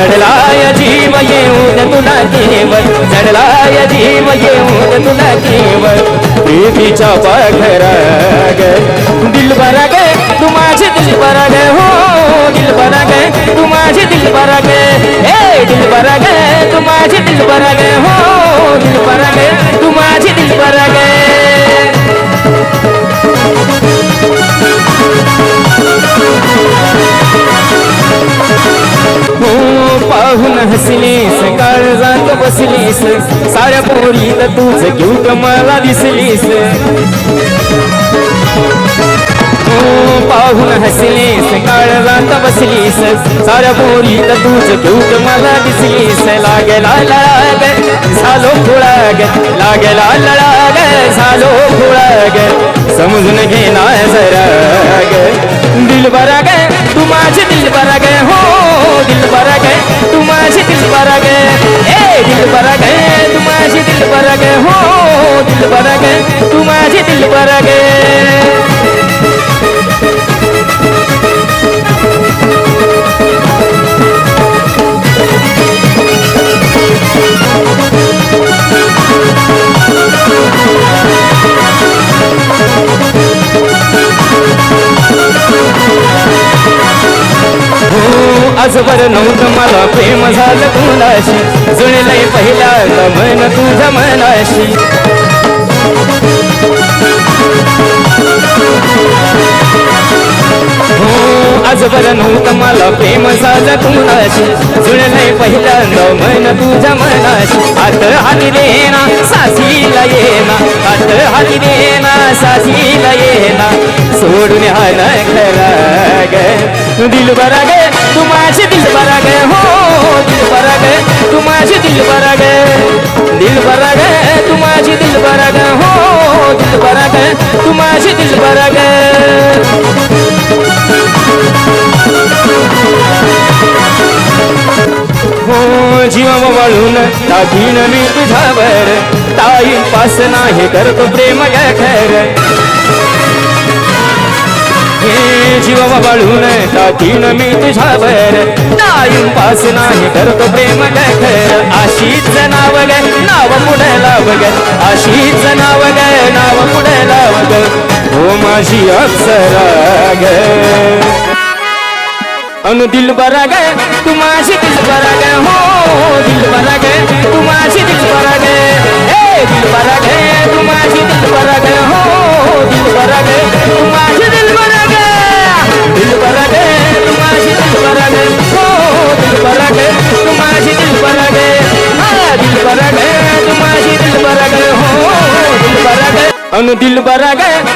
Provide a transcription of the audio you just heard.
चढलाय जीव येऊन तुला केवळ चढलाय जीव येऊन तुला केवळ. प्रीतीच्या पाखरा पाहून काळजात बसलीस साऱ्या पोरीत तूच क्यूट मला दिसलीस. पाहून हसलीस काळजात बसलीस साऱ्या पोरीत तूच क्यूट मला दिसलीस. लागेला लळाग झालो खुळाग लागेला लळाग झालो खुळाग समजून घेणार ना जरा. दिल बरा ग तू माझे दिल बरा ग दिल बरा तू माझे दिल बरा आजवर हो, नव्हतं मला प्रेम झालं तुलाशी जुळलंय पहिला मन तुझ्या मनाशी. आजवर नव्हतं मला प्रेम झालं कुणाशी? जुळलंय पहिल्यांदा मन तुझ्या मनाशी. हात हाती देना सासीला येना. हात हाती देना सासीला येना. सोडून हा न खरा ग. दिल बरा ग तू माझे दिल बरा ग. हो दिल बरा ग तू माझे दिल बरा ग. दिल बरा ग तू माझे दिल बरा ग. हो दिल बरा ग तू माझे दिल बरा ग. जीवा वळून टाकीन मी तुझ्यावर ताई पास नाही करतो प्रेम ग खर हे जीवा वळून टाकीन मी तुझ्यावर ताई पास नाही करतो प्रेम ग खर आशीच नाव ग नाव पुढे लाव ग आशीच नाव ग नाव पुढे लाव ग हो माझी अप्सरा ग अनु दिल बरा गे तुम बरा गे हो